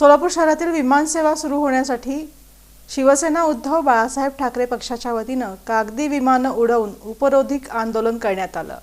सोलापूर शहरातील विमानसेवा सुरू होण्यासाठी शिवसेना उद्धव बाळासाहेब ठाकरे पक्षाच्या वतीनं कागदी विमानं उडवून उपरोधिक आंदोलन करण्यात आलं.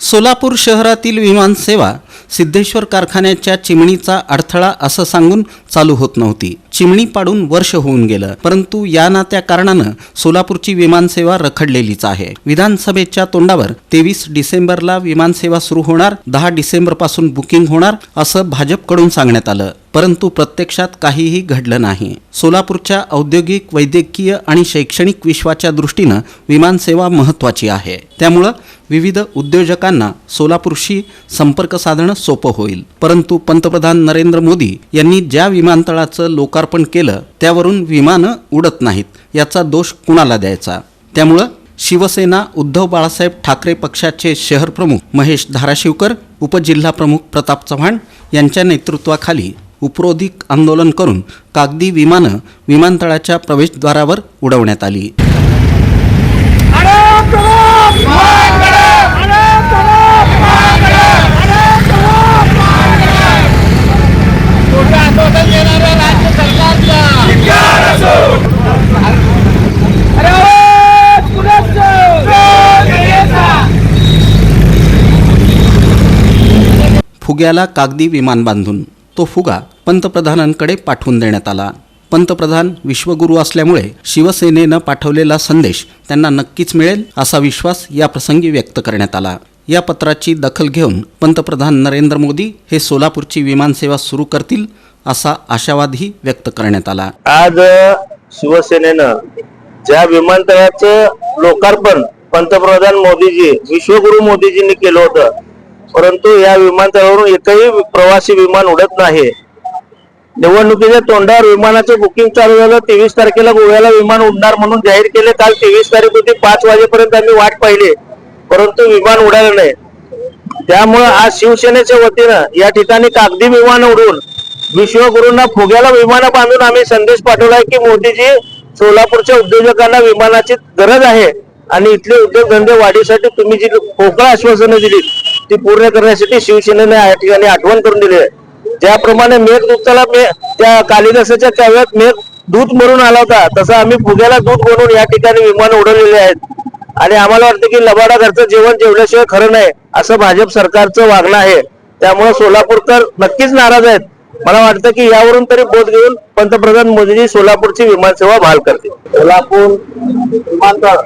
सोलापूर शहरातील विमानसेवा सिद्धेश्वर कारखान्याच्या चिमणीचा अडथळा असं सांगून चालू होत नव्हती. चिमणी पाडून वर्ष होऊन गेलं परंतु या ना त्या कारणानं सोलापूरची विमानसेवा रखडलेलीच आहे. विधानसभेच्या तोंडावर तेवीस डिसेंबरला विमानसेवा सुरू होणार दहा डिसेंबरपासून बुकिंग होणार असं भाजपकडून सांगण्यात आलं. परंतु प्रत्यक्षात काहीही घडलं नाही. सोलापूरच्या औद्योगिक वैद्यकीय आणि शैक्षणिक विश्वाच्या दृष्टीनं विमानसेवा महत्त्वाची आहे. त्यामुळं विविध उद्योजकांना सोलापूरशी संपर्क साधणं सोपं होईल. परंतु पंतप्रधान नरेंद्र मोदी यांनी ज्या विमानतळाचं लोकार्पण केलं त्यावरून विमानं उडत नाहीत याचा दोष कुणाला द्यायचा? त्यामुळं शिवसेना उद्धव बाळासाहेब ठाकरे पक्षाचे शहर प्रमुख महेश धाराशिवकर उपजिल्हाप्रमुख प्रताप चव्हाण यांच्या नेतृत्वाखाली उपरोधिक आंदोलन करून कागदी विमानं विमानतळाच्या प्रवेशद्वारावर उडवण्यात आली. फुग्याला कागदी विमान बांधून तो फुगा पंतप्रधानांकडे पाठवून देण्यात आला. पंतप्रधान विश्वगुरू असल्यामुळे शिवसेनेनं पाठवलेला संदेश त्यांना नक्कीच मिळेल असा विश्वास या प्रसंगी व्यक्त करण्यात आला. या पत्राची दखल घेऊन पंतप्रधान नरेंद्र मोदी हे सोलापूरची विमानसेवा सुरू करतील असा आशावादही व्यक्त करण्यात आला. आज शिवसेनेनं ज्या विमानतळाचं लोकार्पण पंतप्रधान मोदीजी विश्वगुरु मोदीजींनी केलं होतं परंतु या विमानतळावरून एकही प्रवासी विमान उडत नाही. निवडणुकीच्या तोंडावर विमानाचं बुकिंग चालू झालं. तेवीस तारखेला गोव्याला विमान उडणार म्हणून जाहीर केले. काल तेवीस तारीख होती. पाच वाजेपर्यंत आम्ही वाट पाहिली. परंतु विमान उडालं नाही. त्यामुळं आज शिवसेनेच्या वतीनं या ठिकाणी कागदी विमान उडवून विश्वगुरूंना फुग्याला विमान बांधून आम्ही संदेश पाठवलाय की मोदीजी सोलापूरच्या उद्योजकांना विमानाची गरज आहे आणि इथले उद्योगधंदे वाढीसाठी तुम्ही जी पोकळ आश्वासनं दिली ती पूर्ण करण्यासाठी शिवसेनेने या ठिकाणी आठवण करून दिली आहे. ज्याप्रमाणे मेघदूताला मे त्या कालिदासाच्या काव्यात मेघ दूध म्हणून आला होता तसं आम्ही फुग्याला दूध म्हणून या ठिकाणी विमान उडवलेले आहेत. आणि आम्हाला वाटतं की लबाडा घरचं जेवण जेवल्याशिवाय खरं नाही असं भाजप सरकारचं वागणं आहे. त्यामुळे सोलापूरकर नक्कीच नाराज आहेत. मला वाटतं की यावरून तरी बोध घेऊन पंतप्रधान मोदीजी सोलापूरची विमानसेवा बहाल करतील. सोलापूर विमानतळ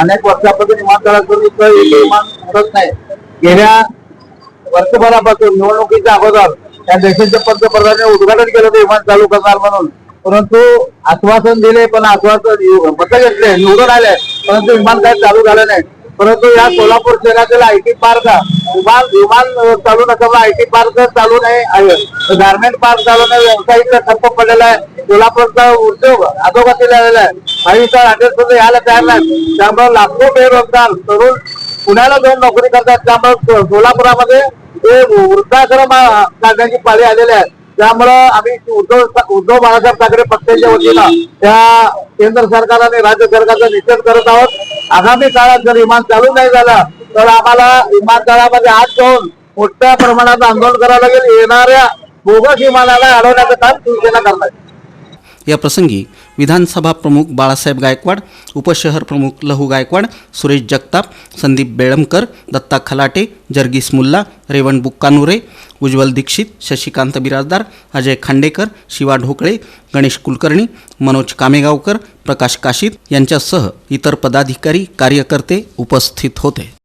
अनेक वर्षापासून विमानतळातून विमान उडत नाही. गेल्या वर्षभरापासून निवडणुकीच्या अगोदर या देशाच्या पंतप्रधानांनी उद्घाटन केलं होतं विमान चालू करणार म्हणून. परंतु आश्वासन दिले पण आश्वासन मत घेतले निवडून आले. परंतु विमान काय चालू झालं नाही. परंतु या सोलापूर शहरातील आयटी पार्क विमान विमान चालू नसल्यामुळे आयटी पार्क चालू नाही आहे. गार्मेंट पार्क चालू नाही व्यावसायिक ठप्प पडलेला आहे. सोलापूरचा उद्योग अधोगतीला आलेला आहे. काही स्थळ हॉटेल सुद्धा यायला तयार नाही. त्यामुळे लाखो बेरोजगार तरुण पुण्याला जाऊन नोकरी करतात. त्यामुळे सोलापुरामध्ये ते वृद्धाश्रम काढण्याची पाळी आलेले आहेत. त्यामुळं आम्ही उद्धव उद्धव बाळासाहेब ठाकरे पक्षाच्या वतीला त्या केंद्र सरकार आणि राज्य सरकारचा निषेध करत आहोत. आगामी काळात जर विमान चालू नाही झालं तर आम्हाला विमानतळामध्ये आत जाऊन मोठ्या प्रमाणात आंदोलन करावं लागेल. येणाऱ्या बोगस विमानाला अडवण्याचं काम शिवसेना करणार आहे. या प्रसंगी विधानसभा प्रमुख बाळासाहेब गायकवाड उपशहर प्रमुख लहू गायकवाड सुरेश जगताप संदीप बेळमकर दत्ता खलाटे जर्गीस मुल्ला रेवण बुक्कानुरे उज्ज्वल दीक्षित शशिकांत बिराजदार अजय खांडेकर शिवा ढोकळे गणेश कुलकर्णी मनोज कामेगावकर प्रकाश काशीत यांच्यासह इतर पदाधिकारी कार्यकर्ते उपस्थित होते.